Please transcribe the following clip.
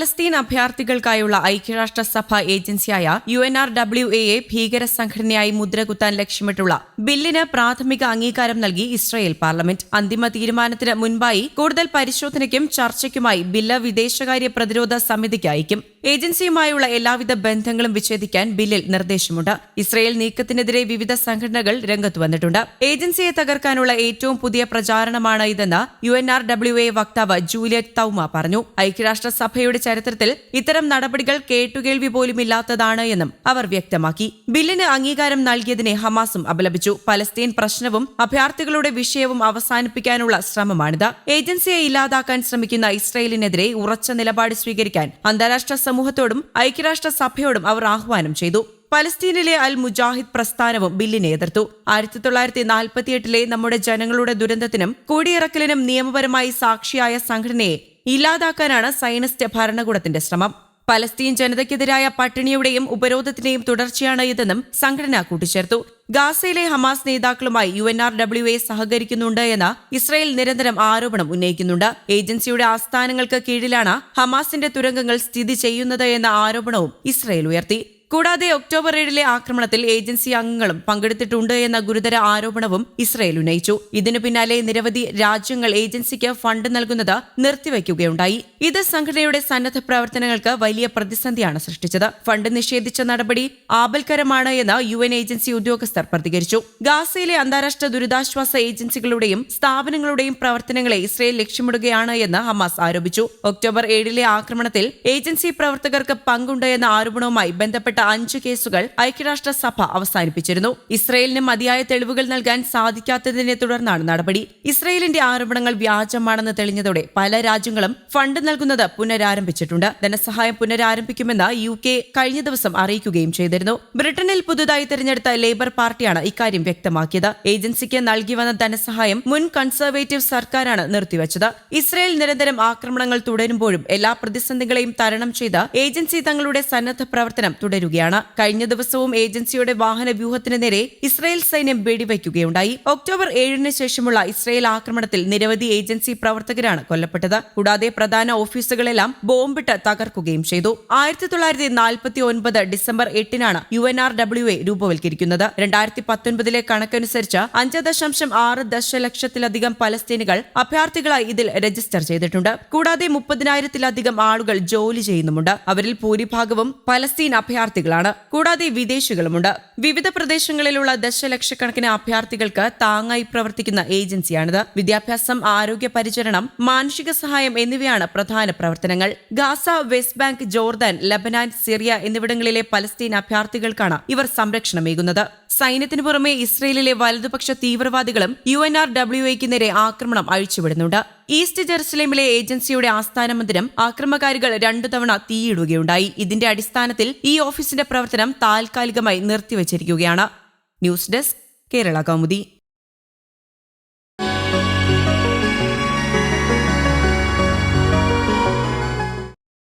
Palestine അഭയാർത്ഥികൾക്കായുള്ള ഐക്യരാഷ്ട്ര സഭ ഏജൻസിയായ യു എൻ ആർ ഡബ്ല്യു എയെ ഭീകര സംഘടനയായി മുദ്രകുത്താൻ ലക്ഷ്യമിട്ടുള്ള ബില്ലിന് പ്രാഥമിക അംഗീകാരം നൽകി ഇസ്രായേൽ പാർലമെന്റ്. അന്തിമ തീരുമാനത്തിന് മുൻപായി കൂടുതൽ പരിശോധനയ്ക്കും ചർച്ചയ്ക്കുമായി ബില്ല് വിദേശകാര്യ പ്രതിരോധ സമിതിക്ക് അയക്കും. ഏജൻസിയുമായുള്ള എല്ലാവിധ ബന്ധങ്ങളും വിച്ഛേദിക്കാൻ ബില്ലിൽ നിർദ്ദേശമുണ്ട്. ഇസ്രയേൽ നീക്കത്തിനെതിരെ വിവിധ സംഘടനകൾ രംഗത്ത് വന്നിട്ടുണ്ട്. ഏജൻസിയെ തകർക്കാനുള്ള ഏറ്റവും പുതിയ പ്രചാരണമാണ് ഇതെന്ന് U N R W A വക്താവ് ജൂലിയറ്റ് തൌമ പറഞ്ഞു. ഐക്യരാഷ്ട്രസഭയുടെ ചരിത്രത്തിൽ ഇത്തരം നടപടികൾ കേട്ടുകേൾവി പോലും ഇല്ലാത്തതാണ് എന്നും അവർ വ്യക്തമാക്കി. ബില്ലിന് അംഗീകാരം നൽകിയതിനെ ഹമാസും അപലപിച്ചു. പലസ്തീൻ പ്രശ്നവും അഭയാർത്ഥികളുടെ വിഷയവും അവസാനിപ്പിക്കാനുള്ള ശ്രമമാണിത്. ഏജൻസിയെ ഇല്ലാതാക്കാൻ ശ്രമിക്കുന്ന ഇസ്രയേലിനെതിരെ ഉറച്ച നിലപാട് സ്വീകരിക്കാൻ അന്താരാഷ്ട്ര സമൂഹത്തോടും ഐക്യരാഷ്ട്ര സഭയോടും അവർ ആഹ്വാനം ചെയ്തു. പലസ്തീനിലെ അൽ മുജാഹിദ് പ്രസ്ഥാനവും ബില്ലിനെ എതിർത്തു. ആയിരത്തി തൊള്ളായിരത്തി നാൽപ്പത്തിയെട്ടിലെ നമ്മുടെ ജനങ്ങളുടെ ദുരന്തത്തിനും കൂടിയിറക്കലിനും നിയമപരമായി സാക്ഷിയായ സംഘടനയെ ഇല്ലാതാക്കാനാണ് സൈനിസ്റ്റ് ഭരണകൂടത്തിന്റെ ശ്രമം. പലസ്തീൻ ജനതയ്ക്കെതിരായ പട്ടിണിയുടെയും ഉപരോധത്തിന്റെയും തുടർച്ചയാണ് ഇതെന്നും സംഘടന കൂട്ടിച്ചേർത്തു. ഗാസയിലെ ഹമാസ് നേതാക്കളുമായി U N R W A സഹകരിക്കുന്നുണ്ട് എന്ന ഇസ്രായേൽ നിരന്തരം ആരോപണം ഉന്നയിക്കുന്നുണ്ട്. ഏജൻസിയുടെ ആസ്ഥാനങ്ങൾക്ക് കീഴിലാണ് ഹമാസിന്റെ തുരങ്കങ്ങൾ സ്ഥിതി ചെയ്യുന്നത് എന്ന ആരോപണവും ഇസ്രായേൽ ഉയർത്തി. കൂടാതെ ഒക്ടോബർ ഏഴിലെ ആക്രമണത്തിൽ ഏജൻസി അംഗങ്ങളും പങ്കെടുത്തിട്ടുണ്ട് എന്ന ഗുരുതര ആരോപണവും ഇസ്രയേൽ ഉന്നയിച്ചു. ഇതിനു പിന്നാലെ നിരവധി രാജ്യങ്ങൾ ഏജൻസിക്ക് ഫണ്ട് നൽകുന്നത് നിർത്തിവയ്ക്കുകയുണ്ടായി. ഇത് സംഘടനയുടെ സന്നദ്ധ പ്രവർത്തനങ്ങൾക്ക് വലിയ പ്രതിസന്ധിയാണ് സൃഷ്ടിച്ചത്. ഫണ്ട് നിഷേധിച്ച നടപടി ആപൽക്കരമാണ് എന്ന് യു എൻ ഏജൻസി ഉദ്യോഗസ്ഥർ പ്രതികരിച്ചു. ഗാസയിലെ അന്താരാഷ്ട്ര ദുരിതാശ്വാസ ഏജൻസികളുടെയും സ്ഥാപനങ്ങളുടെയും പ്രവർത്തനങ്ങളെ ഇസ്രയേൽ ലക്ഷ്യമിടുകയാണ് എന്ന് ഹമാസ് ആരോപിച്ചു. ഒക്ടോബർ ഏഴിലെ ആക്രമണത്തിൽ ഏജൻസി പ്രവർത്തകർക്ക് പങ്കുണ്ട് എന്ന ആരോപണവുമായി ബന്ധപ്പെട്ട അഞ്ച് കേസുകൾ ഐക്യരാഷ്ട്രസഭ അവസാനിപ്പിച്ചിരുന്നു. ഇസ്രയേലിന് മതിയായ തെളിവുകൾ നൽകാൻ സാധിക്കാത്തതിനെ തുടർന്നാണ് നടപടി. ഇസ്രയേലിന്റെ ആരോപണങ്ങൾ വ്യാജമാണെന്ന് തെളിഞ്ഞതോടെ പല രാജ്യങ്ങളും ഫണ്ട് നൽകുന്നത് പുനരാരംഭിച്ചിട്ടുണ്ട്. ധനസഹായം പുനരാരംഭിക്കുമെന്ന് യു കെ കഴിഞ്ഞ ദിവസം അറിയിക്കുകയും ചെയ്തിരുന്നു. ബ്രിട്ടനിൽ പുതുതായി തെരഞ്ഞെടുത്ത ലേബർ പാർട്ടിയാണ് ഇക്കാര്യം വ്യക്തമാക്കിയത്. ഏജൻസിക്ക് നൽകി വന്ന ധനസഹായം മുൻ കൺസർവേറ്റീവ് സർക്കാരാണ് നിർത്തിവച്ചത്. ഇസ്രയേൽ നിരന്തരം ആക്രമണങ്ങൾ തുടരുമ്പോഴും എല്ലാ പ്രതിസന്ധികളെയും തരണം ചെയ്ത് ഏജൻസി തങ്ങളുടെ സന്നദ്ധ പ്രവർത്തനം തുടരുകയാണ് കഴിഞ്ഞ ദിവസവും ഏജൻസിയുടെ വാഹന വ്യൂഹത്തിന് നേരെ ഇസ്രായേൽ സൈന്യം വെടിവയ്ക്കുകയുണ്ടായി. ഒക്ടോബർ ഏഴിന് ശേഷമുള്ള ഇസ്രായേൽ ആക്രമണത്തിൽ നിരവധി ഏജൻസി പ്രവർത്തകരാണ് കൊല്ലപ്പെട്ടത്. കൂടാതെ പ്രധാന ഓഫീസുകളെല്ലാം ബോംബിട്ട് തകർക്കുകയും ചെയ്തു. ആയിരത്തി തൊള്ളായിരത്തി നാൽപ്പത്തി ഒൻപത് ഡിസംബർ എട്ടിനാണ് U N R W A രൂപവൽക്കരിക്കുന്നത്. രണ്ടായിരത്തി പത്തൊൻപതിലെ കണക്കനുസരിച്ച് അഞ്ച് ദശാംശം ആറ് ദശലക്ഷത്തിലധികം പലസ്തീനുകൾ അഭയാർത്ഥികളായി ഇതിൽ രജിസ്റ്റർ ചെയ്തിട്ടുണ്ട്. കൂടാതെ മുപ്പതിനായിരത്തിലധികം ആളുകൾ ജോലി ചെയ്യുന്നുമുണ്ട്. അവരിൽ ഭൂരിഭാഗവും പലസ്തീൻ അഭയാർത്ഥികളാണ് കൂടാതെ വിദേശികളുമുണ്ട്. വിവിധ പ്രദേശങ്ങളിലുള്ള ദശലക്ഷക്കണക്കിന് അഭ്യർത്ഥികൾക്ക് താങ്ങായി പ്രവർത്തിക്കുന്ന ഏജൻസിയാണിത്. വിദ്യാഭ്യാസം ആരോഗ്യ പരിചരണം മാനുഷിക സഹായം എന്നിവയാണ് പ്രധാന പ്രവർത്തനങ്ങൾ. Gaza West Bank Jordan Lebanon Syria എന്നിവിടങ്ങളിലെ പലസ്തീൻ അഭയാർത്ഥികൾക്കാണ് ഇവർ സംരക്ഷണമേകുന്നത്. സൈന്യത്തിനു പുറമെ ഇസ്രയേലിലെ വലതുപക്ഷ തീവ്രവാദികളും യു എൻ ആർ ഡബ്ല്യു എക്ക് നേരെ ആക്രമണം അഴിച്ചുവിടുന്നുണ്ട്. ഈസ്റ്റ് ജെറുസലേമിലെ ഏജൻസിയുടെ ആസ്ഥാന മന്ദിരം ആക്രമകാരികൾ രണ്ടു തവണ തീയിടുകയുണ്ടായി. ഇതിന്റെ അടിസ്ഥാനത്തിൽ ഈ ഓഫീസിന്റെ പ്രവർത്തനം താൽക്കാലികമായി നിർത്തിവച്ചിരിക്കുകയാണ്. News desk Kerala Kaumudi.